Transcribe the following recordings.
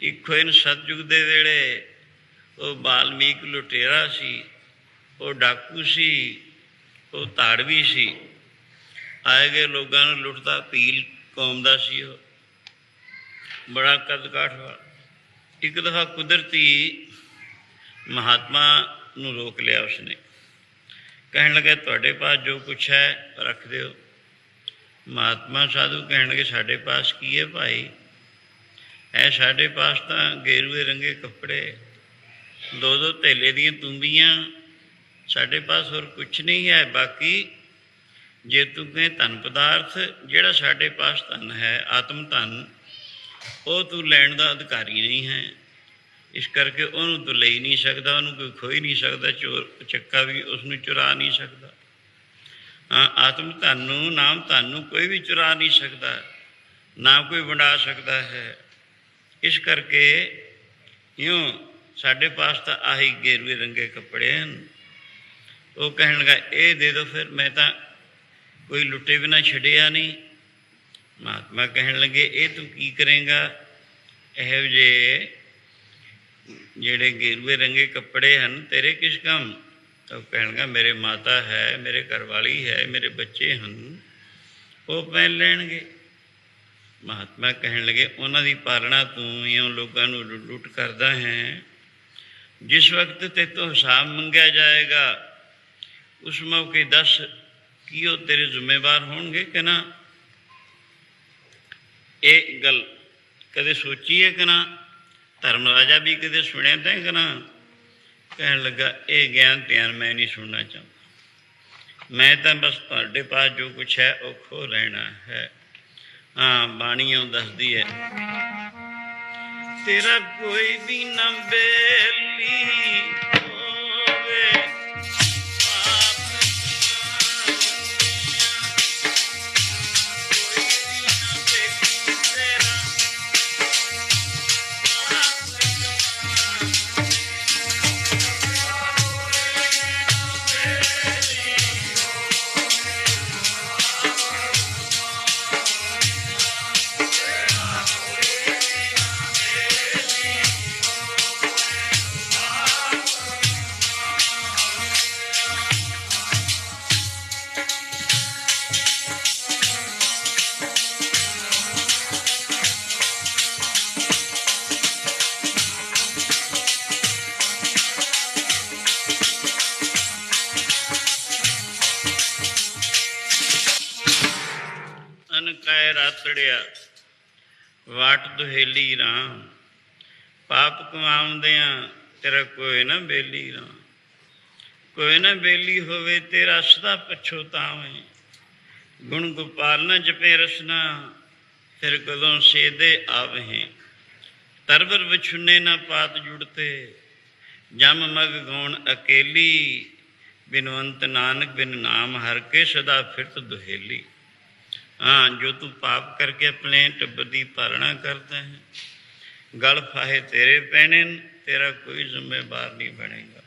ਇੱਕ ਹੋਇਨ ਸਤਜੁਗ ਦੇ ਵੇਲੇ ਉਹ ਬਾਲਮੀਕ ਲੁਟੇਰਾ ਸੀ, ਉਹ ਡਾਕੂ ਸੀ, ਉਹ ਧਾੜਵੀ ਸੀ। ਆਏ ਗਏ ਲੋਕਾਂ ਨੂੰ ਲੁੱਟਦਾ ਪੀਲ ਕੌਮ ਦਾ ਸੀ ਉਹ। ਬੜਾ ਕਦਕਾਠ ਵਾਲਾ ਇੱਕ ਦਫਾ ਕੁਦਰਤੀ ਮਹਾਤਮਾ ਨੂੰ ਰੋਕ ਲਿਆ ਉਸਨੇ। ਕਹਿਣ ਲੱਗਾ, ਤੁਹਾਡੇ ਪਾਸ ਜੋ ਕੁਛ ਹੈ, ਰੱਖ ਦਿਓ। ਮਹਾਤਮਾ ਸਾਧੂ ਕਹਿਣ ਲੱਗੇ ਸਾਡੇ ਪਾਸ ਕੀ ਹੈ ਭਾਈ? ਹੈ ਸਾਡੇ ਪਾਸ ਤਾਂ ਗੇਰੂਏ ਰੰਗੇ ਕੱਪੜੇ ਦੋ ਦੋ ਥੈਲੇ ਦੀਆਂ ਤੁੰਬੀਆਂ, ਸਾਡੇ ਪਾਸ ਹੋਰ ਕੁਛ ਨਹੀਂ ਹੈ। ਬਾਕੀ ਜੇ ਤੂੰ ਕਹੇ ਧਨ ਪਦਾਰਥ, ਜਿਹੜਾ ਸਾਡੇ ਪਾਸ ਧਨ ਹੈ, ਆਤਮ ਧਨ, ਉਹ ਤੂੰ ਲੈਣ ਦਾ ਅਧਿਕਾਰੀ ਨਹੀਂ ਹੈ। ਇਸ ਕਰਕੇ ਉਹਨੂੰ ਤੂੰ ਲਈ ਨਹੀਂ ਸਕਦਾ, ਉਹਨੂੰ ਕੋਈ ਖੋਈ ਨਹੀਂ ਸਕਦਾ, ਚੋਰ, ਚੱਕਾ ਵੀ ਉਸ ਨੂੰ ਚੁਰਾ ਨਹੀਂ ਸਕਦਾ। ਹਾਂ, ਆਤਮ ਧਨ ਨੂੰ, ਨਾਮ ਧਨ ਨੂੰ ਕੋਈ ਵੀ ਚੁਰਾ ਨਹੀਂ ਸਕਦਾ, ਨਾ ਕੋਈ ਵੰਡਾ ਸਕਦਾ ਹੈ। ਇਸ ਕਰਕੇ ਇਉਂ ਸਾਡੇ ਪਾਸ ਤਾਂ ਆਹੀ ਗੇਰੂਏ ਰੰਗੇ ਕੱਪੜੇ ਹਨ। ਉਹ ਕਹਿਣਗਾ ਇਹ ਦੇ ਦਿਓ ਫਿਰ, ਮੈਂ ਤਾਂ ਕੋਈ ਲੁੱਟੇ ਬਿਨਾ ਛੱਡਿਆ ਨਹੀਂ। ਮਹਾਤਮਾ ਕਹਿਣ ਲੱਗੇ, ਇਹ ਤੂੰ ਕੀ ਕਰੇਗਾ? ਇਹੋ ਜੇ ਜਿਹੜੇ ਗੇਰੂਏ ਰੰਗੇ ਕੱਪੜੇ ਹਨ, ਤੇਰੇ ਕਿਸ ਕੰਮ? ਤਾਂ ਉਹ ਕਹਿਣ ਮੇਰੇ ਮਾਤਾ ਹੈ, ਮੇਰੇ ਘਰਵਾਲੀ ਹੈ, ਮੇਰੇ ਬੱਚੇ ਹਨ, ਉਹ ਪਹਿਨ ਲੈਣਗੇ। ਮਹਾਤਮਾ ਕਹਿਣ ਲੱਗੇ, ਉਹਨਾਂ ਦੀ ਪਾਲਣਾ ਤੂੰ ਉਹ ਲੋਕਾਂ ਨੂੰ ਲੁ- ਲੁੱਟ ਕਰਦਾ ਹੈ। ਜਿਸ ਵਕਤ ਤੇ ਤੋਂ ਹਿਸਾਬ ਮੰਗਿਆ ਜਾਏਗਾ, ਉਸ ਮੌਕੇ ਦੱਸ ਕੀ ਉਹ ਤੇਰੇ ਜ਼ਿੰਮੇਵਾਰ ਹੋਣਗੇ ਕਿ ਨਾ? ਇਹ ਗੱਲ ਕਦੇ ਸੋਚੀ ਹੈ ਕਿ ਨਾ? ਧਰਮ ਰਾਜਾ ਵੀ ਕਦੇ ਸੁਣਿਆ ਤਾਂ ਕਿ ਨਾ? ਕਹਿਣ ਲੱਗਾ, ਇਹ ਗਿਆਨ ਧਿਆਨ ਮੈਂ ਨਹੀਂ ਸੁਣਨਾ ਚਾਹੁੰਦਾ। ਮੈਂ ਤਾਂ ਬਸ ਤੁਹਾਡੇ ਪਾਸ ਜੋ ਕੁਛ ਹੈ, ਉਹ ਖੋ ਰਹਿਣਾ ਹੈ। ਹਾਂ ਬਾਣੀਆਂ ਦੱਸਦੀ ਹੈ। ਤੇਰਾ ਕੋਈ ਵੀ ਨਾ ਬੇਲੀ ਕੈ ਵਾਟ ਦੁਹੇਲੀ ਰਾਮ, ਪਾਪ ਕਮਾਉਂਦਿਆਂ ਤੇਰਾ ਕੋਈ ਨਾ ਬੇਲੀ ਰਾਮ। ਕੋਈ ਨਾ ਬੇਲੀ ਹੋਵੇ ਤੇਰਾ ਸਦਾ ਪਛੋਤਾਵੇਂ ਗੁਣ ਗੋਪਾਲ ਨਾ ਜਪੇ ਰਸਨਾ, ਫਿਰ ਕਦੋਂ ਸੇਦੇ ਆਵਹੀਂ। ਤਰਵਰ ਵਿਛੁਨੇ ਨਾ ਪਾਤ ਜੁੜਤੇ, ਜਮ ਮਗ ਗਉਣ ਅਕੇਲੀ। ਬਿਨਵੰਤ ਨਾਨਕ ਬਿਨ ਨਾਮ ਹਰ ਕੇ ਸਦਾ ਫਿਰਤ ਦੁਹੇਲੀ। ਹਾਂ ਜੋ ਤੂੰ ਪਾਪ ਕਰਕੇ ਆਪਣੇ ਟੱਬਰ ਦੀ ਪਾਲਣਾ ਕਰਦਾ ਹੈ। ਗਲ ਫਾਹੇ ਤੇਰੇ ਪੈਣੇ ਨੇ, ਤੇਰਾ ਕੋਈ ਜ਼ਿੰਮੇਵਾਰ ਨਹੀਂ ਬਣੇਗਾ।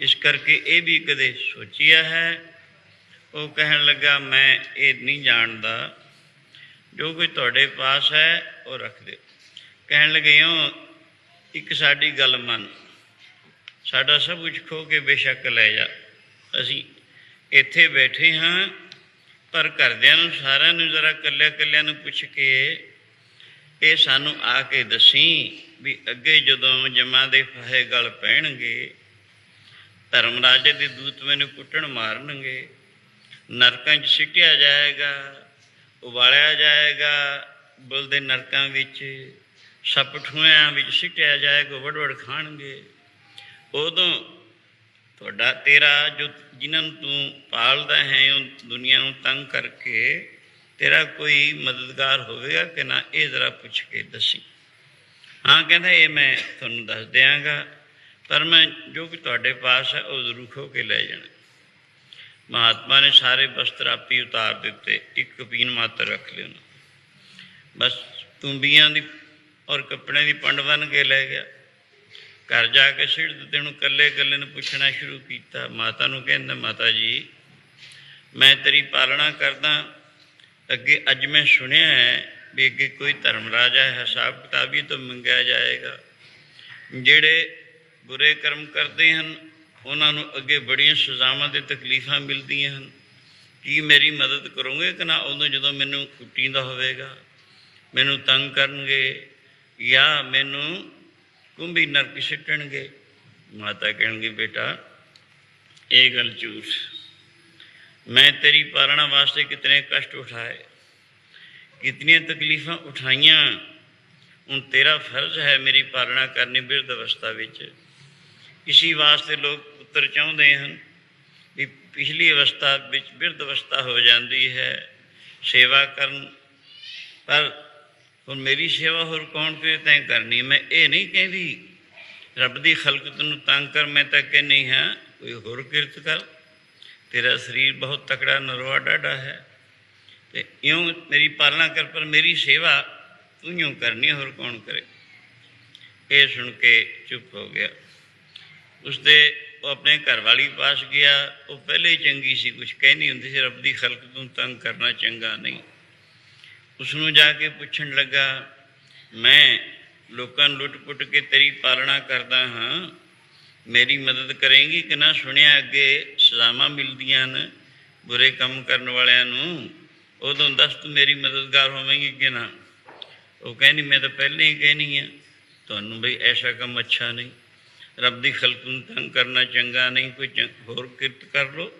ਇਸ ਕਰਕੇ ਇਹ ਵੀ ਕਦੇ ਸੋਚਿਆ ਹੈ। ਉਹ ਕਹਿਣ ਲੱਗਾ ਮੈਂ ਇਹ ਨਹੀਂ ਜਾਣਦਾ। ਜੋ ਕੋਈ ਤੁਹਾਡੇ ਪਾਸ ਹੈ ਉਹ ਰੱਖ ਦਿਓ। ਕਹਿਣ ਲੱਗੇ ਹੋ ਇੱਕ ਸਾਡੀ ਗੱਲ ਮੰਨ। ਸਾਡਾ ਸਭ ਕੁਝ ਖੋ ਕੇ ਬੇਸ਼ੱਕ ਲੈ ਜਾ। ਅਸੀਂ ਇੱਥੇ ਬੈਠੇ ਹਾਂ। ਪਰ ਘਰਦਿਆਂ ਨੂੰ ਸਾਰਿਆਂ ਨੂੰ ਜ਼ਰਾ ਕੱਲਿਆਂ ਕੱਲਿਆਂ ਨੂੰ ਪੁੱਛ ਕੇ ਇਹ ਸਾਨੂੰ ਆ ਕੇ ਦੱਸੀ ਵੀ ਅੱਗੇ ਜਦੋਂ ਜਮਾਂ ਦੇ ਫਾਹੇ ਗਲ ਪੈਣਗੇ, ਧਰਮ ਰਾਜੇ ਦੇ ਦੂਤ ਮੈਨੂੰ ਕੁੱਟਣ ਮਾਰਨਗੇ, ਨਰਕਾਂ 'ਚ ਸਿੱਟਿਆ ਜਾਏਗਾ, ਉਬਾਲਿਆ ਜਾਏਗਾ ਬੁਲਦੇ ਨਰਕਾਂ ਵਿੱਚ ਸੱਪ ਠੂਆਂ ਵਿੱਚ ਸਿੱਟਿਆ ਜਾਏਗਾ ਵੜ ਵੜ ਖਾਣਗੇ। ਉਦੋਂ ਤੁਹਾਡਾ, ਤੇਰਾ ਜੋ ਜਿਨ੍ਹਾਂ ਨੂੰ ਤੂੰ ਪਾਲਦਾ ਹੈ, ਉਹ ਦੁਨੀਆ ਨੂੰ ਤੰਗ ਕਰਕੇ ਤੇਰਾ ਕੋਈ ਮਦਦਗਾਰ ਹੋਵੇਗਾ ਕਿ ਨਾ, ਇਹ ਜ਼ਰਾ ਪੁੱਛ ਕੇ ਦੱਸੀ। ਹਾਂ, ਕਹਿੰਦਾ, ਇਹ ਮੈਂ ਤੁਹਾਨੂੰ ਦੱਸ ਦਿਆਂਗਾ, ਪਰ ਮੈਂ ਜੋ ਕਿ ਤੁਹਾਡੇ ਪਾਸ ਹੈ, ਉਹ ਜ਼ਰੂਰ ਖੋ ਕੇ ਲੈ ਜਾਣਾ। ਮਹਾਤਮਾ ਨੇ ਸਾਰੇ ਵਸਤਰ ਆਪੀ ਉਤਾਰ ਦਿੱਤੇ, ਇੱਕ ਕਪੀਨ ਮਾਤਰ ਰੱਖ ਲਿਆ ਬਸ ਤੁੰਬੀਆਂ ਦੀ ਔਰ ਕੱਪੜੇ ਦੀ ਪੰਡ ਬਣ ਕੇ ਲੈ ਗਿਆ। ਘਰ ਜਾ ਕੇ ਸਿਰ ਦਿੱਤੇ ਨੂੰ ਕੱਲੇ ਕੱਲੇ ਨੂੰ ਪੁੱਛਣਾ ਸ਼ੁਰੂ ਕੀਤਾ। ਮਾਤਾ ਨੂੰ ਕਹਿੰਦਾ, ਮਾਤਾ ਜੀ, ਮੈਂ ਤੇਰੀ ਪਾਲਣਾ ਕਰਦਾ। ਅੱਗੇ ਅੱਜ ਮੈਂ ਸੁਣਿਆ ਹੈ ਵੀ ਅੱਗੇ ਕੋਈ ਧਰਮ ਰਾਜਾ ਹੈ, ਹਿਸਾਬ ਕਿਤਾਬ ਹੀ ਤੋਂ ਮੰਗਿਆ ਜਾਏਗਾ। ਜਿਹੜੇ ਬੁਰੇ ਕਰਮ ਕਰਦੇ ਹਨ, ਉਹਨਾਂ ਨੂੰ ਅੱਗੇ ਬੜੀਆਂ ਸਜ਼ਾਵਾਂ ਤੇ ਤਕਲੀਫਾਂ ਮਿਲਦੀਆਂ ਹਨ। ਕੀ ਮੇਰੀ ਮਦਦ ਕਰੋਗੇ ਕਿ ਨਾ? ਉਦੋਂ ਜਦੋਂ ਮੈਨੂੰ ਕੁੱਟੀਂਦਾ ਹੋਵੇਗਾ, ਮੈਨੂੰ ਤੰਗ ਕਰਨਗੇ ਜਾਂ ਮੈਨੂੰ ਕੁੰਭੀ ਨਰਕ ਸਿੱਟਣਗੇ ਮਾਤਾ ਕਹਿਣਗੇ ਬੇਟਾ ਇਹ ਗੱਲ ਝੂਠ ਮੈਂ ਤੇਰੀ ਪਾਲਣਾ ਵਾਸਤੇ ਕਿਤਨੇ ਕਸ਼ਟ ਉਠਾਏ ਕਿਤਨੀਆਂ ਤਕਲੀਫਾਂ ਉਠਾਈਆਂ ਹੁਣ ਤੇਰਾ ਫਰਜ਼ ਹੈ ਮੇਰੀ ਪਾਲਣਾ ਕਰਨੀ ਬਿਰਧ ਅਵਸਥਾ ਵਿੱਚ ਇਸੀ ਵਾਸਤੇ ਲੋਕ ਪੁੱਤਰ ਚਾਹੁੰਦੇ ਹਨ ਵੀ ਪਿਛਲੀ ਅਵਸਥਾ ਵਿੱਚ ਬਿਰਧ ਅਵਸਥਾ ਹੋ ਜਾਂਦੀ ਹੈ ਸੇਵਾ ਕਰਨ ਪਰ ਹੁਣ ਮੇਰੀ ਸੇਵਾ ਹੋਰ ਕੌਣ ਕਰੇ, ਤੈਂ ਕਰਨੀ ਮੈਂ ਇਹ ਨਹੀਂ ਕਹਿੰਦੀ, ਰੱਬ ਦੀ ਖਲਕਤ ਨੂੰ ਤੰਗ ਕਰ, ਮੈਂ ਤਾਂ ਕਹਿੰਦੀ ਹਾਂ, ਕੋਈ ਹੋਰ ਕਿਰਤ ਕਰ। ਤੇਰਾ ਸਰੀਰ ਬਹੁਤ ਤਕੜਾ ਨਰਵਾ ਡਾਡਾ ਹੈ। ਤੇ ਇਉਂ ਮੇਰੀ ਪਾਲਣਾ ਕਰ, ਪਰ ਮੇਰੀ ਸੇਵਾ ਤੂੰ ਹੀ ਕਰਨੀ ਹੋਰ ਕੌਣ ਕਰੇ? ਇਹ ਸੁਣ ਕੇ ਚੁੱਪ ਹੋ ਗਿਆ। ਉਸਦੇ, ਉਹ ਆਪਣੇ ਘਰ ਵਾਲੀ ਪਾਸ ਗਿਆ। ਉਹ ਪਹਿਲੇ ਹੀ ਚੰਗੀ ਸੀ ਕੁਝ ਕਹਿੰਦੀ ਹੁੰਦੀ ਸੀ, ਰੱਬ ਦੀ ਖਲਕਤ ਨੂੰ ਤੰਗ ਕਰਨਾ ਚੰਗਾ ਨਹੀਂ। ਉਸ ਨੂੰ ਜਾ ਕੇ ਪੁੱਛਣ ਲੱਗਾ, ਮੈਂ ਲੋਕਾਂ ਨੂੰ ਲੁੱਟ-ਪੁੱਟ ਕੇ ਤੇਰੀ ਪਾਲਣਾ ਕਰਦਾ ਹਾਂ। ਮੇਰੀ ਮਦਦ ਕਰੇਂਗੀ ਕਿ ਨਾ? ਸੁਣਿਆ ਅੱਗੇ ਸਜ਼ਾਵਾਂ ਮਿਲਦੀਆਂ ਨੇ ਬੁਰੇ ਕੰਮ ਕਰਨ ਵਾਲਿਆਂ ਨੂੰ। ਉਦੋਂ ਦੱਸ, ਤੂੰ ਮੇਰੀ ਮਦਦਗਾਰ ਹੋਵੇਂਗੀ ਕਿ ਨਾ? ਉਹ ਕਹਿੰਦੀ, ਮੈਂ ਤਾਂ ਪਹਿਲਾਂ ਹੀ ਕਹਿਣੀ ਆ, ਤੁਹਾਨੂੰ ਬਈ ਐਸਾ ਕੰਮ ਅੱਛਾ ਨਹੀਂ। ਰੱਬ ਦੀ ਖਲਕ ਨੂੰ ਤੰਗ ਕਰਨਾ ਚੰਗਾ ਨਹੀਂ, ਕੋਈ ਚੰ- ਹੋਰ ਕਿਰਤ ਕਰ ਲੋ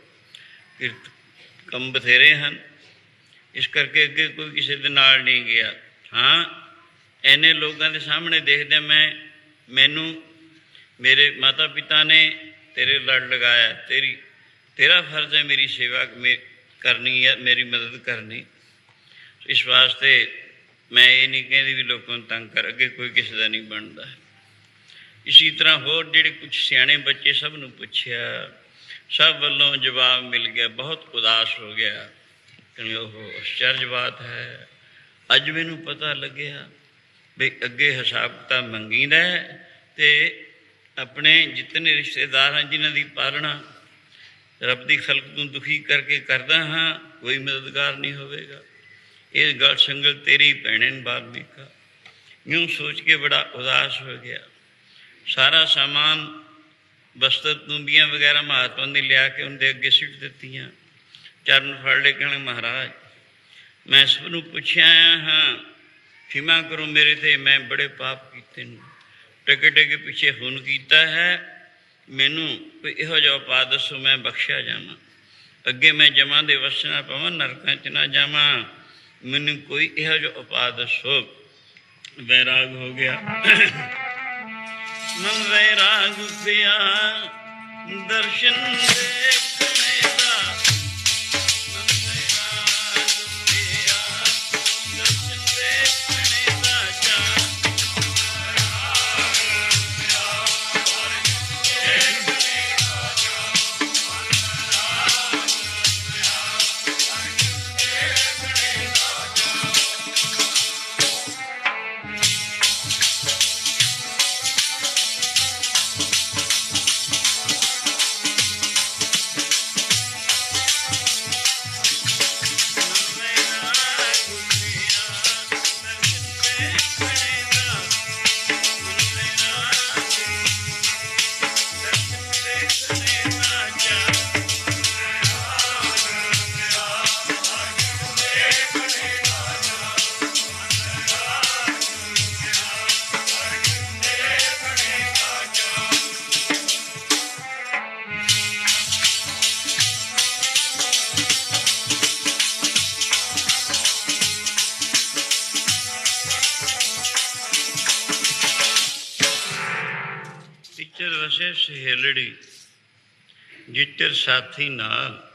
ਕਿਰਤ, ਕੰਮ ਬਥੇਰੇ ਹਨ। ਇਸ ਕਰਕੇ ਅੱਗੇ ਕੋਈ ਕਿਸੇ ਦੇ ਨਾਲ ਨਹੀਂ ਗਿਆ। ਹਾਂ, ਐਨੇ ਲੋਕਾਂ ਦੇ ਸਾਹਮਣੇ ਦੇਖਦੇ ਮੈਂ, ਮੈਨੂੰ, ਮੇਰੇ ਮਾਤਾ ਪਿਤਾ ਨੇ ਤੇਰੇ ਲੜ ਲਗਾਇਆ, ਤੇਰੀ, ਤੇਰਾ ਫਰਜ਼ ਹੈ ਮੇਰੀ ਸੇਵਾ ਮੇ- ਕਰਨੀ ਹੈ, ਮੇਰੀ ਮਦਦ ਕਰਨੀ। ਇਸ ਵਾਸਤੇ ਮੈਂ ਇਹ ਨਹੀਂ ਕਹਿੰਦੀ ਵੀ ਲੋਕਾਂ ਨੂੰ ਤੰਗ ਕਰ, ਅੱਗੇ ਕੋਈ ਕਿਸੇ ਦਾ ਨਹੀਂ ਬਣਦਾ। ਇਸੀ ਤਰ੍ਹਾਂ ਹੋਰ ਜਿਹੜੇ ਕੁਝ ਸਿਆਣੇ ਬੱਚੇ ਸਭ ਨੂੰ ਪੁੱਛਿਆ, ਸਭ ਵੱਲੋਂ ਜਵਾਬ ਮਿਲ ਗਿਆ, ਬਹੁਤ ਉਦਾਸ ਹੋ ਗਿਆ। ਕਿ ਉਹ ਅਚਰਜ ਬਾਤ ਹੈ, ਅੱਜ ਮੈਨੂੰ ਪਤਾ ਲੱਗਿਆ ਵੀ ਅੱਗੇ ਹਿਸਾਬ ਕਿਤਾਬ ਮੰਗੀਦਾ ਹੈ ਤੇ ਆਪਣੇ ਜਿਤਨੇ ਰਿਸ਼ਤੇਦਾਰ ਹਨ ਜਿਨ੍ਹਾਂ ਦੀ ਪਾਲਣਾ ਰੱਬ ਦੀ ਖਲਕ ਨੂੰ ਦੁਖੀ ਕਰਕੇ ਕਰਦਾ ਹਾਂ, ਕੋਈ ਮਦਦਗਾਰ ਨਹੀਂ ਹੋਵੇਗਾ। ਇਹ ਗੱਲ ਸੰਗਲ ਤੇਰੀ ਭੈਣੇ ਬਾਲਮੀਕਾ ਯੂੰ ਸੋਚ ਕੇ ਬੜਾ ਉਦਾਸ ਹੋ ਗਿਆ। ਸਾਰਾ ਸਾਮਾਨ ਬਸਤਰ, ਤੁੰਬੀਆਂ ਵਗੈਰਾ ਮਹਾਤਮਾ ਨੇ ਲਿਆ ਕੇ ਉਹਦੇ ਅੱਗੇ ਸਿੱਟ ਦਿੱਤੀਆਂ। ਚਰਨ ਫੜ ਲੈ ਕਹਿਣ ਮਹਾਰਾਜ, ਮੈਂ ਸਭ ਨੂੰ ਪੁੱਛਿਆ ਹਾਂ ਖਿਮਾ ਕਰੋ ਮੇਰੇ ਤੇ, ਮੈਂ ਬੜੇ ਪਾਪ ਕੀਤੇ ਨੇ। ਟਕੇ ਟਕੇ ਪਿੱਛੇ ਹੁਣ ਕੀਤਾ ਹੈ, ਮੈਨੂੰ ਕੋਈ ਇਹੋ ਜਿਹਾ ਉਪਾਅ ਦੱਸੋ, ਮੈਂ ਬਖਸ਼ਿਆ ਜਾਵਾਂ। ਅੱਗੇ ਮੈਂ ਜਮਾਂ ਦੇ ਵਸਣਾ ਪਵਾਂ, ਨਰਕਾਂ ਚ ਨਾ ਜਾਵਾਂ। ਮੈਨੂੰ ਕੋਈ ਇਹੋ ਜਿਹਾ ਉਪਾਅ ਦੱਸੋ। ਵੈਰਾਗ ਹੋ ਗਿਆ। ਮਨ ਵੈਰਾਗ ਪਿਆ, ਦਰਸ਼ਨ ਦੇਖਣੇ ਸਾਥੀ ਨਾਲ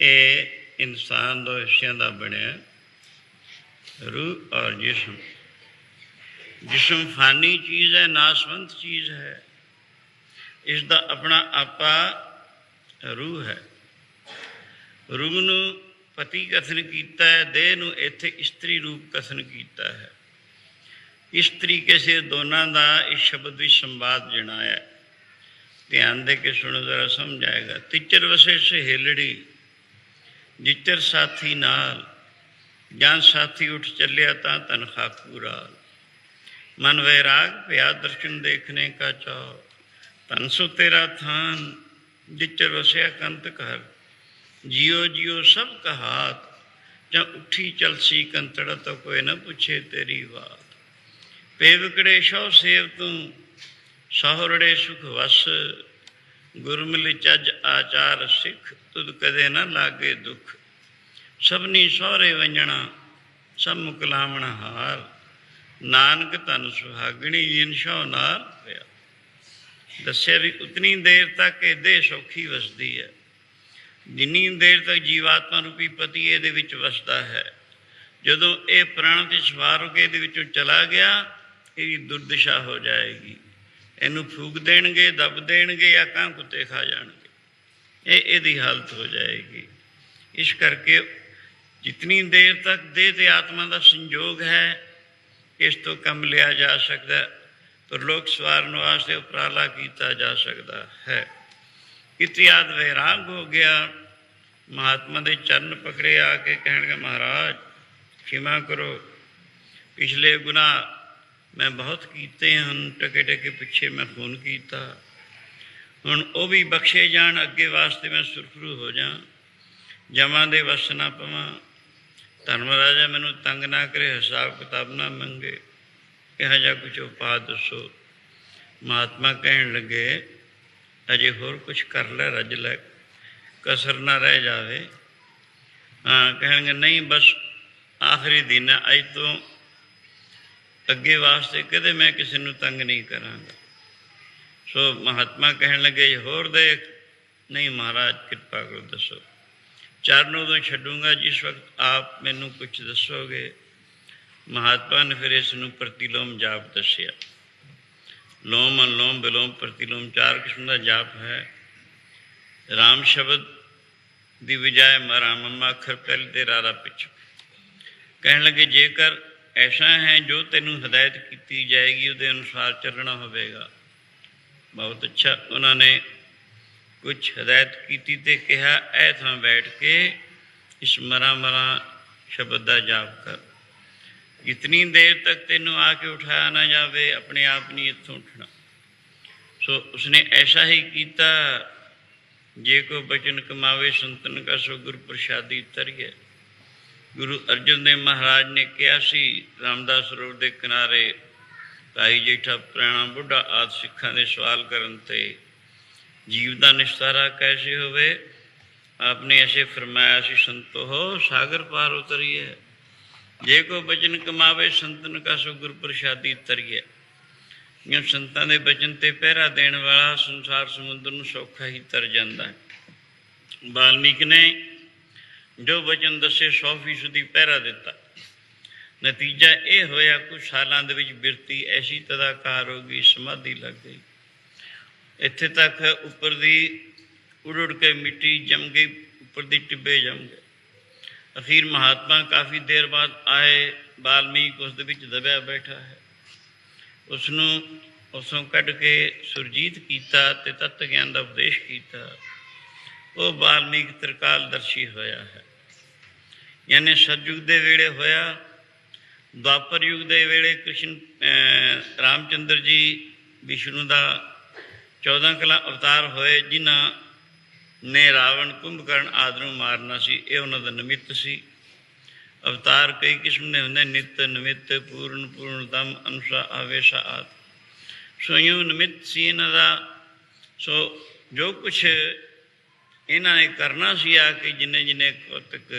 ਇਹ ਇਨਸਾਨ ਦੋ ਹਿੱਸਿਆਂ ਦਾ ਬਣਿਆ ਰੂਹ ਔਰ ਜਿਸਮ। ਜਿਸਮ ਫਾਨੀ ਚੀਜ਼ ਹੈ, ਨਾਸਵੰਤ ਚੀਜ਼ ਹੈ। ਇਸ ਦਾ ਆਪਣਾ ਆਪਾ ਰੂਹ ਹੈ। ਰੂਹ ਨੂੰ ਪਤੀ ਕਥਨ ਕੀਤਾ ਹੈ, ਦੇਹ ਨੂੰ ਇੱਥੇ ਇਸਤਰੀ ਰੂਪ ਕਥਨ ਕੀਤਾ ਹੈ। ਇਸ ਤਰੀਕੇ ਸੇ ਦੋਨਾਂ ਦਾ ਇਸ ਸ਼ਬਦ ਵਿੱਚ ਸੰਵਾਦ ਜਣਾਇਆ ਹੈ। ਧਿਆਨ ਦੇ ਕੇ ਸੁਣੋ, ਜ਼ਰਾ ਸਮਝ ਆਏਗਾ। ਤਿੱਚਰ ਵਸੇ ਸਹੇਲੜੀ, ਜਿੱਚਰ ਸਾਥੀ ਨਾਲ, ਜਾਂ ਸਾਥੀ ਉੱਠ ਚੱਲਿਆ ਤਾਂ ਤਨਖਾਹ ਪੂਰਾ। ਮਨ ਵੈਰਾਗ ਪਿਆ ਦਰਸ਼ਨ ਦੇਖਣੇ ਕਾ ਚਾਓ ਤਨ ਸੋ ਤੇਰਾ ਥਾਨ, ਜਿਚਰ ਵਸਿਆ ਕੰਤ ਘਰ। ਜਿਉ ਜਿਉ ਸਭ ਕਹਾਤ, ਜਾਂ ਉੱਠੀ ਚਲਸੀ ਕੰਤੜਾ ਤਾਂ ਕੋਈ ਨਾ ਪੁੱਛੇ ਤੇਰੀ ਬਾਤ। ਪੇਵਕੜੇ ਸ਼ੋ ਸੇਵ ਤੂੰ ਸਹੁਰੜੇ ਸੁਖ ਵਸ, ਗੁਰਮਿਲ ਚੱਜ ਆਚਾਰ ਸਿੱਖ, ਤੁਧ ਕਦੇ ਨਾ ਲਾਗੇ ਦੁੱਖ। ਸਭਨੀ ਸਹੁਰੇ ਵੰਜਣਾ, ਸਭ ਮੁਕਲਾਵਣ ਹਾਰ ਨਾਨਕ ਧਨ ਸੁਹਾਗਣੀ ਜਿਨ ਸ਼ੋ ਨਾਰ ਪਿਆ। ਦੱਸਿਆ ਵੀ ਉਤਨੀ ਦੇਰ ਤੱਕ ਇਹਦੇ ਸੌਖੀ ਵਸਦੀ ਹੈ। ਜਿੰਨੀ ਦੇਰ ਤੱਕ ਜੀਵਾਤਮਾ ਰੂਪੀ ਪਤੀ ਇਹਦੇ ਵਿੱਚ ਵਸਦਾ ਹੈ, ਜਦੋਂ ਇਹ ਪ੍ਰਾਣ ਤੇ ਸਵਾਰ ਹੋ ਕੇ ਇਹਦੇ ਵਿੱਚੋਂ ਚਲਾ ਗਿਆ, ਇਹਦੀ ਦੁਰਦਸ਼ਾ ਹੋ ਜਾਏਗੀ। ਇਹਨੂੰ ਫੂਕ ਦੇਣਗੇ, ਦਬ ਦੇਣਗੇ ਜਾਂ ਕਾਂ ਕੁੱਤੇ ਖਾ ਜਾਣਗੇ। ਇਹ ਇਹਦੀ ਹਾਲਤ ਹੋ ਜਾਏਗੀ। ਇਸ ਕਰਕੇ ਜਿਤਨੀ ਦੇਰ ਤੱਕ ਦੇਹ ਤੇ ਆਤਮਾ ਦਾ ਸੰਯੋਗ ਹੈ, ਇਸ ਤੋਂ ਕੰਮ ਲਿਆ ਜਾ ਸਕਦਾ ਪਰ ਲੋਕ ਸਵਾਰਨ ਵਾਸਤੇ ਉਪਰਾਲਾ ਕੀਤਾ ਜਾ ਸਕਦਾ ਹੈ। ਇਤਿਆਦ ਵੈਰਾਗ ਹੋ ਗਿਆ, ਮਹਾਤਮਾ ਦੇ ਚਰਨ ਪਕੜੇ ਆ ਕੇ ਕਹਿਣਗੇ, ਮਹਾਰਾਜ, ਖਿਮਾ ਕਰੋ। ਪਿਛਲੇ ਗੁਨਾਹ ਮੈਂ ਬਹੁਤ ਕੀਤੇ ਹਨ, ਟਕੇ ਟਕੇ ਪਿੱਛੇ ਮੈਂ ਫੋਨ ਕੀਤਾ। ਹੁਣ ਉਹ ਵੀ ਬਖਸ਼ੇ ਜਾਣ, ਅੱਗੇ ਵਾਸਤੇ ਮੈਂ ਸੁਰਖਰੂ ਹੋ ਜਾ ਜਮਾਂ ਦੇ ਵਸ ਨਾ ਪਵਾਂ। ਧਰਮ ਰਾਜਾ ਮੈਨੂੰ ਤੰਗ ਨਾ ਕਰੇ, ਹਿਸਾਬ ਕਿਤਾਬ ਨਾ ਮੰਗੇ। ਇਹੋ ਜਿਹਾ ਕੁਝ ਉਪਾਅ ਦੱਸੋ। ਮਹਾਤਮਾ ਕਹਿਣ ਲੱਗੇ, ਅਜੇ ਹੋਰ ਕੁਝ ਕਰ ਲੈ, ਰੱਜ ਲੈ, ਕਸਰ ਨਾ ਰਹਿ ਜਾਵੇ। ਹਾਂ, ਕਹਿਣਗੇ, ਨਹੀਂ, ਬਸ ਆਖਰੀ ਦਿਨ ਹੈ, ਅੱਜ ਤੋਂ ਅੱਗੇ ਵਾਸਤੇ ਕਦੇ ਮੈਂ ਕਿਸੇ ਨੂੰ ਤੰਗ ਨਹੀਂ ਕਰਾਂਗਾ। ਸੋ ਮਹਾਤਮਾ ਕਹਿਣ ਲੱਗੇ, ਹੋਰ ਦੇਖ, ਨਹੀਂ ਮਹਾਰਾਜ, ਕਿਰਪਾ ਕਰੋ, ਦੱਸੋ। ਚਰਨੋਂ ਤੋਂ ਛੱਡੂਗਾ, ਜਿਸ ਵਕਤ ਆਪ ਮੈਨੂੰ ਕੁਝ ਦੱਸੋਗੇ। ਮਹਾਤਮਾ ਨੇ ਫਿਰ ਇਸ ਨੂੰ ਪ੍ਰਤੀਲੋਮ ਜਾਪ ਦੱਸਿਆ। ਲੋਮ ਅਨਲੋਮ ਬਿਲੋਮ ਪ੍ਰਤੀਲੋਮ, ਚਾਰ ਕਿਸਮ ਦਾ ਜਾਪ ਹੈ। ਰਾਮ ਸ਼ਬਦ ਦੀ ਵਿਜਾਏ ਮਰਾਮਮਾ ਅੱਖਰ ਪਹਿਲੇ ਤੇ ਰਾਰਾ ਪਿੱਛੇ। ਕਹਿਣ ਲੱਗੇ, ਜੇਕਰ ਐਸਾ ਹੈ ਜੋ ਤੈਨੂੰ ਹਦਾਇਤ ਕੀਤੀ ਜਾਏਗੀ, ਉਹਦੇ ਅਨੁਸਾਰ ਚੱਲਣਾ ਹੋਵੇਗਾ। ਬਹੁਤ ਅੱਛਾ, ਉਹਨਾਂ ਨੇ ਕੁਝ ਹਦਾਇਤ ਕੀਤੀ ਤੇ ਕਿਹਾ, ਐ ਥਾਂ ਬੈਠ ਕੇ ਇਸ ਮਰਾ ਮਰਾ ਸ਼ਬਦ ਦਾ ਜਾਪ ਕਰ। ਇਤਨੀ ਦੇਰ ਤੱਕ ਤੈਨੂੰ ਆ ਕੇ ਉਠਾਇਆ ਨਾ ਜਾਵੇ, ਆਪਣੇ ਆਪ ਨਹੀਂ ਇੱਥੋਂ ਉੱਠਣਾ। ਸੋ ਉਸਨੇ ਐਸਾ ਹੀ ਕੀਤਾ, ਜੇ ਕੋ ਬਚਨ ਕਮਾਵੇ, ਸੰਤਨ ਕਾ ਸੋ ਗੁਰ ਪ੍ਰਸਾਦੀ ਤਰੀਏ। ਗੁਰੂ ਅਰਜਨ ਦੇਵ ਮਹਾਰਾਜ ਨੇ ਕਿਹਾ ਸੀ, ਰਾਮਦਾਸ ਸਰੋਵਰ ਦੇ ਕਿਨਾਰੇ ਭਾਈ ਜੇਠਾ ਪ੍ਰਾਣਾ ਬੁੱਢਾ ਆਦ ਸਿੱਖਾਂ ਦੇ ਸਵਾਲ ਕਰਨ ਤੇ ਜੀਵ ਦਾ ਨਿਸਤਾਰਾ ਕੈਸੇ ਹੋਵੇ? ਆਪਨੇ ਐਸੇ ਫਰਮਾਇਆ ਸੀ, ਸੰਤੋ ਹੋ, ਸਾਗਰ ਪਾਰ ਉਤਰੀਏ ਜੇ ਕੋ ਬਚਨ ਕਮਾਵੇ, ਸੰਤਨ ਕਾ ਸੋ ਗੁਰ ਪ੍ਰਸਾਦੀ ਤਰੀਏ ਇਹ ਸੰਤਾਂ ਦੇ ਬਚਨ ਤੇ ਪਹਿਰਾ ਦੇਣ ਵਾਲਾ ਸੰਸਾਰ ਸਮੁੰਦਰ ਨੂੰ ਸੌਖਾ ਹੀ ਤਰ ਜਾਂਦਾ ਹੈ। ਵਾਲਮੀਕ ਨੇ ਜੋ ਵਚਨ ਦੱਸੇ 100% ਦੀ ਪਹਿਰਾ ਦਿੱਤਾ। ਨਤੀਜਾ ਇਹ ਹੋਇਆ ਕੁਝ ਸਾਲਾਂ ਦੇ ਵਿੱਚ ਬਿਰਤੀ ਐਸੀ ਤਦਾਕਾਰ ਹੋ ਗਈ, ਸਮਾਧੀ ਲੱਗ ਗਈ। ਇੱਥੇ ਤੱਕ ਉੱਪਰ ਦੀ ਉੜ ਉੜ ਕੇ ਮਿੱਟੀ ਜਮ ਗਈ, ਉੱਪਰ ਦੀ ਟਿੱਬੇ ਜਮ ਗਏ। ਅਖੀਰ ਮਹਾਤਮਾ ਕਾਫੀ ਦੇਰ ਬਾਅਦ ਆਏ, ਬਾਲਮੀਕ ਉਸ ਦੇ ਵਿੱਚ ਦਬਿਆ ਬੈਠਾ ਹੈ। ਉਸ ਨੂੰ ਉਸੋਂ ਕੱਢ ਕੇ ਸੁਰਜੀਤ ਕੀਤਾ ਤੇ ਤਤ ਗਿਆਨ ਦਾ ਉਪਦੇਸ਼ ਕੀਤਾ। ਉਹ ਵਾਲਮੀਕ ਤ੍ਰਿਕਾਲਦਰਸ਼ੀ ਹੋਇਆ ਹੈ। ਯਾਨੀ ਸਤਯੁਗ ਦੇ ਵੇਲੇ ਹੋਇਆ ਦੁਆਪਰ ਯੁਗ ਦੇ ਵੇਲੇ ਕ੍ਰਿਸ਼ਨ ਅਹ, ਰਾਮਚੰਦਰ ਜੀ ਵਿਸ਼ਨੂੰ ਦਾ 14 ਕਲਾ ਅਵਤਾਰ ਹੋਏ ਜਿਨ੍ਹਾਂ ਨੇ ਰਾਵਣ ਕੁੰਭਕਰਨ ਆਦਿ ਨੂੰ ਮਾਰਨਾ ਸੀ ਇਹ ਉਹਨਾਂ ਦਾ ਨਿਮਿਤ ਸੀ। ਅਵਤਾਰ ਕਈ ਕਿਸਮ ਦੇ ਹੁੰਦੇ ਨਿਤ ਨਿਮਿਤ ਪੂਰਨ ਪੂਰਨ ਦਮ ਅਨੁਸਾ ਆਵੇਸ਼ਾ ਆਦ। ਸੋ ਯੂ ਨਿਮਿਤ ਸੀ ਇਹਨਾਂ ਦਾ। ਸੋ ਜੋ ਕੁਛ ਇਹਨਾਂ ਨੇ ਕਰਨਾ ਸੀ ਆ ਕਿ ਜਿੰਨੇ ਜਿੰਨੇ ਤੱਕ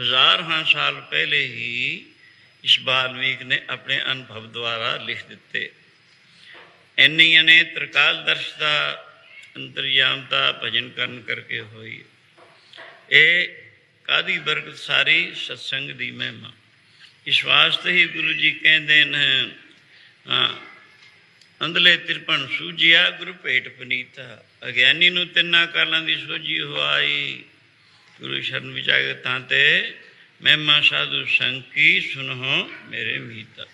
ਹਜ਼ਾਰਾਂ ਸਾਲ ਪਹਿਲੇ ਹੀ ਇਸ ਬਾਲਮੀਕ ਨੇ ਆਪਣੇ ਅਨੁਭਵ ਦੁਆਰਾ ਲਿਖ ਦਿੱਤੇ। ਇੰਨੀਆਂ ਨੇ ਤ੍ਰਿਕਾਲਦਰਸ਼ ਦਾ ਅੰਤਰਯਾਮਤਾ ਭਜਨ ਕਰਨ ਕਰਕੇ ਹੋਈ। ਇਹ ਕਾਦੀ ਬਰਕਤ ਸਾਰੀ ਸਤਸੰਗ ਦੀ ਮਹਿਮਾ। ਇਸ ਵਾਸਤੇ ਹੀ ਗੁਰੂ ਜੀ ਕਹਿੰਦੇ ਨੇ, ਹਾਂ ਅੰਦਲੇ ਤਿਰਪਣ ਸੂਝਿਆ, ਗੁਰੂ ਭੇਟ ਪਨੀਤਾ। ਅਗਿਆਨੀ ਨੂੰ ਤਿੰਨਾ ਕਾਲਾਂ ਦੀ ਸੋਝੀ ਹੋਆਈ। ਗੁਰੂ ਸ਼ਰਨ ਵਿੱਚ ਆ ਗਏ ਤਾਂ ਤੇ ਮਹਿਮਾ ਸਾਧੂ ਸੰਕੀ ਸੁਨੋ ਮੇਰੇ ਮੀਤਾ।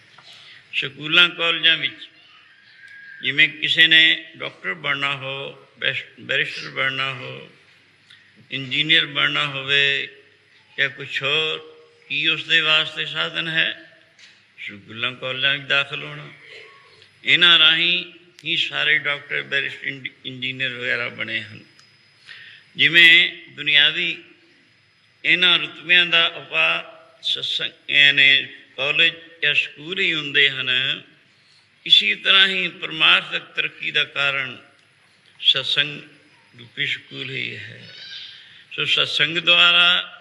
ਸਕੂਲਾਂ, ਕਾਲਜਾਂ ਵਿੱਚ ਜਿਵੇਂ ਕਿਸੇ ਨੇ ਡਾਕਟਰ ਬਣਨਾ ਹੋ ਬੈਰਿਸਟਰ ਬਣਨਾ ਹੋ, ਇੰਜੀਨੀਅਰ ਬਣਨਾ ਹੋਵੇ ਜਾਂ ਕੁਛ ਹੋਰ, ਕੀ ਉਸ ਦੇ ਵਾਸਤੇ ਸਾਧਨ ਹੈ? ਸਕੂਲਾਂ, ਕਾਲਜਾਂ ਵਿੱਚ ਦਾਖਲ ਹੋਣਾ। ਇਹਨਾਂ ਰਾਹੀਂ ਹੀ ਸਾਰੇ ਡਾਕਟਰ, ਬੈਰਿਸਟ ਇੰਜ- ਇੰਜੀਨੀਅਰ ਵਗੈਰਾ ਬਣੇ ਹਨ। ਜਿਵੇਂ ਦੁਨਿਆਵੀ ਇਹਨਾਂ ਰੁਤਬਿਆਂ ਦਾ ਉਪਾ ਸਤਸੰਗ ਨੇ ਕਾਲਜ ਜਾਂ ਸਕੂਲ ਹੀ ਹੁੰਦੇ ਹਨ, ਇਸੇ ਤਰ੍ਹਾਂ ਹੀ ਪਰਮਾਰਥਕ ਤਰੱਕੀ ਦਾ ਕਾਰਨ ਸਤਸੰਗ ਰੂਪੀ ਸਕੂਲ ਹੀ ਹੈ। ਸੋ ਸਤਸੰਗ ਦੁਆਰਾ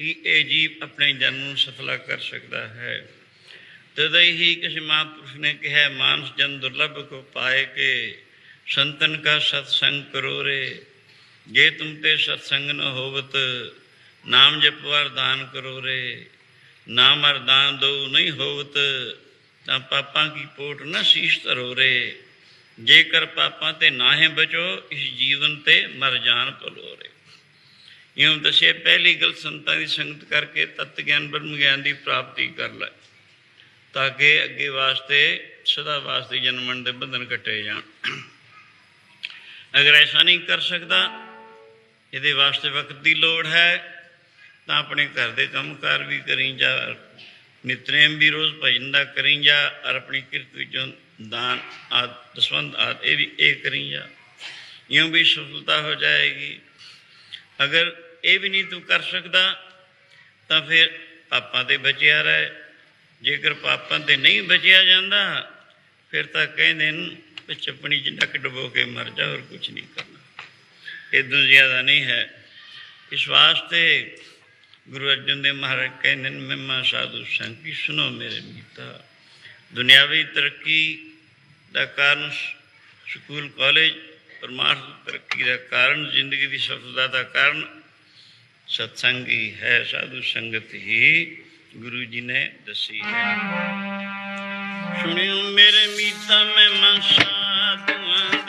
ਹੀ ਇਹ ਜੀਵ ਆਪਣੇ ਜਨਮ ਨੂੰ ਸਫਲਾ ਕਰ ਸਕਦਾ ਹੈ। ਤਦ ਹੀ ਕਿਸੇ ਮਹਾਂਪੁਰਸ਼ ਨੇ ਕਿਹਾ, ਮਾਨਸ ਜਨ ਦੁਰਲਭ ਕੋ ਪਾਏ ਕੇ ਸੰਤਨ ਕਾ ਸਤਸੰਗ ਕਰੋ ਰੇ। ਜੇ ਤੁਮ ਤੇ ਸਤਸੰਗ ਨ ਹੋਵਤ, ਨਾਮ ਜਪ ਵਰਦਾਨ ਕਰੋ ਰੇ। ਨਾਮ ਅਰਦਾਨ ਦੋ ਨਹੀਂ ਹੋਵਤ, ਤਾਂ ਪਾਪਾਂ ਕੀ ਪੋਟ ਨਾ ਸੀਸ ਧਰੋ ਰੇ। ਜੇਕਰ ਪਾਪਾਂ ਤੇ ਨਾਹੀਂ ਬਚੋ, ਇਸ ਜੀਵਨ ਤੇ ਮਰ ਜਾਣ ਭਲੋ ਰੇ। ਇਉਂ ਦੱਸੇ ਪਹਿਲੀ ਗੱਲ ਸੰਤਾਂ ਦੀ ਸੰਗਤ ਕਰਕੇ ਤਤ ਗਿਆਨ ਬ੍ਰਹਮ ਗਿਆਨ ਦੀ ਪ੍ਰਾਪਤੀ ਕਰ ਲੈ। ਤਾਂ ਕਿ ਅੱਗੇ ਵਾਸਤੇ, ਸਦਾ ਵਾਸਤੇ ਜਨਮਣ ਦੇ ਬੰਧਨ ਕੱਟੇ ਜਾਣ। ਅਗਰ ਐਸਾ ਨਹੀਂ ਕਰ ਸਕਦਾ, ਇਹਦੇ ਵਾਸਤੇ ਵਕਤ ਦੀ ਲੋੜ ਹੈ, ਤਾਂ ਆਪਣੇ ਘਰ ਦੇ ਕੰਮਕਾਰ ਵੀ ਕਰੀ ਜਾ, ਨਿਤਨੇਮ ਵੀ ਰੋਜ਼ ਭਜਨ ਦਾ ਕਰੀ ਜਾ, ਔਰ ਆਪਣੀ ਕਿਰਤ ਵਿੱਚੋਂ ਦਾਨ ਆਦ ਦਸਵੰਦ ਆਦ, ਇਹ ਵੀ ਇਹ ਕਰੀ ਜਾ। ਇਉਂ ਵੀ ਸਫਲਤਾ ਹੋ ਜਾਏਗੀ। ਅਗਰ ਇਹ ਵੀ ਨਹੀਂ ਤੂੰ ਕਰ ਸਕਦਾ, ਤਾਂ ਫਿਰ ਪਾਪਾਂ ਤੇ ਬਚਿਆ ਰਹਿ। ਜੇਕਰ ਪਾਪਾਂ ਤੇ ਨਹੀਂ ਬਚਿਆ ਜਾਂਦਾ, ਫਿਰ ਤਾਂ ਕਹਿੰਦੇ ਨੇ, ਵੀ ਚੱਪਣੀ ਚ ਨੱਕ ਡਬੋ ਕੇ ਮਰ ਜਾ, ਹੋਰ ਕੁਝ ਨਹੀਂ ਕਰਨਾ। ਇਦੋਂ ਜ਼ਿਆਦਾ ਨਹੀਂ ਹੈ। ਇਸ ਵਾਸਤੇ ਗੁਰੂ ਅਰਜਨ ਦੇਵ ਮਹਾਰਾਜ ਕਹਿੰਦੇ ਨੇ, ਮਹਿਮਾ ਸਾਧੂ ਸੰਗ ਸੁਨੋ ਮੇਰੇ ਮੀਤਾ ਦੁਨਿਆਵੀ ਤਰੱਕੀ ਦਾ ਕਾਰਨ ਸਕੂਲ, ਕਾਲਜ, ਪਰਮਾਰਥ ਤਰੱਕੀ ਦਾ ਕਾਰਨ, ਜ਼ਿੰਦਗੀ ਦੀ ਸਫਲਤਾ ਦਾ ਕਾਰਨ। ਸਤਸੰਗ ਹੀ ਹੈ, ਸਾਧੂ ਸੰਗਤ ਹੀ। ਗੁਰੂ ਜੀ ਨੇ ਦੱਸੀ ਹੈ। ਸੁਣਿਓ ਮੇਰੇ ਮੀਤਾ ਮੈਂ ਮਨ ਸਾਧੂਆਂ